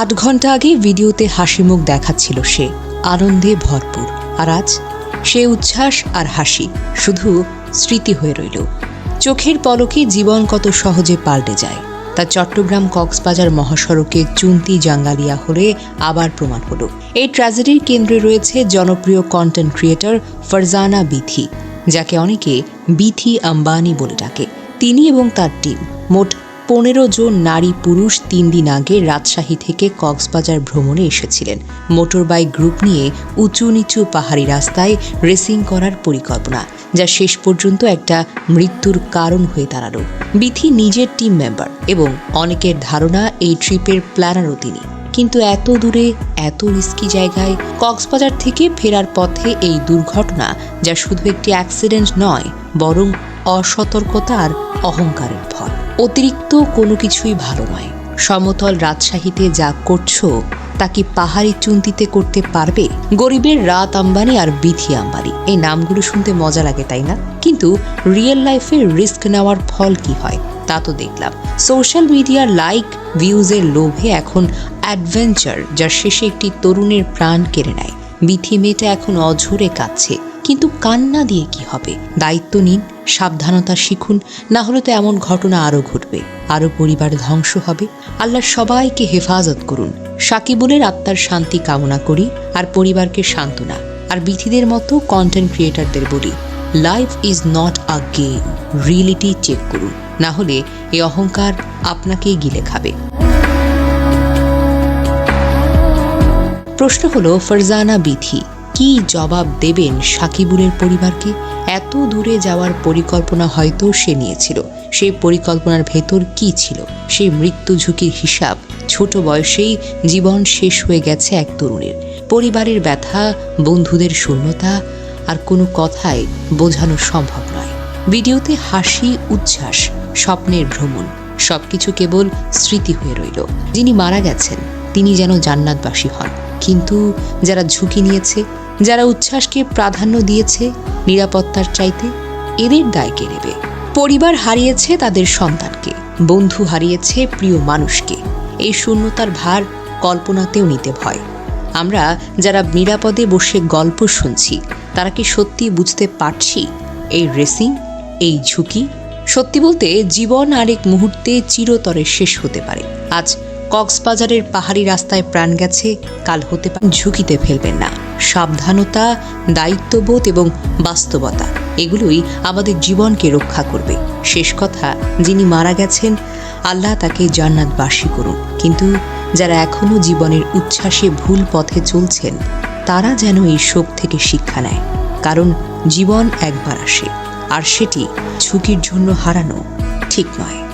আট ঘণ্টা আগে ভিডিওতে হাসি মুখ দেখাচ্ছিল সে। আনন্দে ভরপুর। আর আজ সে উচ্ছ্বাস আর হাসি, শুধু স্মৃতি হয়ে রইল। চোখের পলকে জীবন কত সহজে পাল্টে যায়। তা চট্টগ্রাম কক্সবাজার মহাসড়কে চুন্তি জাঙ্গালিয়া হলে আবার প্রমাণ হলো। এই ট্র্যাজেডির কেন্দ্রে রয়েছে জনপ্রিয় কন্টেন্ট ক্রিয়েটর ফারজানা বিথি, যাকে অনেকে বিথি আম্বানি বলে ডাকে। তিনি এবং তার টিম মোট পনেরো জন নারী পুরুষ তিন দিন আগে রাজশাহী থেকে কক্সবাজার ভ্রমণে এসেছিলেন। মোটরবাইক গ্রুপ নিয়ে উঁচু নিচু পাহাড়ি রাস্তায় রেসিং করার পরিকল্পনা, যা শেষ পর্যন্ত একটা মৃত্যুর কারণ হয়ে দাঁড়াল। বিথি নিজের টিম মেম্বার এবং অনেকের ধারণা এই ট্রিপের প্ল্যানারও তিনি। কিন্তু এত দূরে, এত রিস্কি জায়গায় কক্সবাজার থেকে ফেরার পথে এই দুর্ঘটনা, যা শুধু একটি অ্যাক্সিডেন্ট নয়, বরং অসতর্কতা আর অহংকারের ফল অতিরিক্ত কোনো কিছুই ভালো নয়। সমতল রাজশাহীতে যা করছ, তা কি পাহাড়ি চুন্তিতে করতে পারবে? গরিবের রাত আম্বানি আর বিথি আম্বানি। এই নামগুলো শুনতে মজা লাগে, তাই না? কিন্তু রিয়েল লাইফে রিস্ক নেওয়ার ফল কি হয়, তা তো দেখলাম। সোশ্যাল মিডিয়ার লাইক ভিউজের লোভে এখন অ্যাডভেঞ্চার যার শেষে একটি তরুণের প্রাণ কেড়ে নেয়। বিথি মেয়েটা এখন অঝরে কাঁদছে। কিন্তু কান্না দিয়ে কি হবে? দায়িত্ব নিন, সাবধানতা শিখুন, না হলে তো এমন ঘটনা আরও ঘটবে। আরও পরিবার ধ্বংস হবে। আল্লাহ সবাইকে হেফাজত করুন। সাকিবুলের আত্মার শান্তি কামনা করি, আর পরিবারকে সান্ত্বনা। আর বিথিদের মতো কন্টেন্ট ক্রিয়েটারদের বলি life is not a game reality check করুন। না হলে এই অহংকার আপনাকেই গিলে খাবে। প্রশ্ন হলো, ফারজানা বিথি কি জবাব দেবেন সাকিবুলের পরিবারকে? এত দূরে যাওয়ার পরিকল্পনা হয়তো সে নিয়েছিল। সেই পরিকল্পনার ভেতর কি ছিল? সেই মৃত্যু ঝুঁকির হিসাব। ছোট বয়সেই জীবন শেষ হয়ে গেছে এক তরুণের। পরিবারের ব্যথা, বন্ধুদের শূন্যতা আর কোনো কথায় বোঝানো সম্ভব নয়। ভিডিওতে হাসি, উচ্ছ্বাস, স্বপ্নের ভ্রমণ, সবকিছু কেবল স্মৃতি হয়ে রইল। যিনি মারা গেছেন, তিনি যেন জান্নাতবাসী হন। কিন্তু যারা ঝুঁকি নিয়েছে যারা উচ্ছ্বাসকে প্রাধান্য দিয়েছে, নিরাপত্তার চাইতে এদের দায় কে নেবে? পরিবার হারিয়েছে তাদের সন্তানকে, বন্ধু হারিয়েছে প্রিয় মানুষকে। এই শূন্যতার ভার কল্পনাতেও নিতে ভয়। আমরা যারা নিরাপদে বসে গল্প শুনছি, তারা কি সত্যি বুঝতে পারছি এই রেসিং, এই ঝুঁকি? সত্যি বলতে, জীবন আরেক মুহূর্তে চিরতরে শেষ হতে পারে। আজ কক্সবাজারের পাহাড়ি রাস্তায় প্রাণ গেছে, কাল হতে পারে ঝুঁকিতে ফেলবেন না। সাবধানতা, দায়িত্ববোধ এবং বাস্তবতা, এগুলোই আমাদের জীবনকে রক্ষা করবে। শেষ কথা, যিনি মারা গেছেন, আল্লাহ তাকে জান্নাতবাসী করুন। কিন্তু যারা এখনও জীবনের উচ্ছ্বাসে ভুল পথে চলছেন, তারা যেন এই শোক থেকে শিক্ষা নেয়। কারণ জীবন একবার আসে, আর সেটি ঝুঁকির জন্য হারানো ঠিক নয়।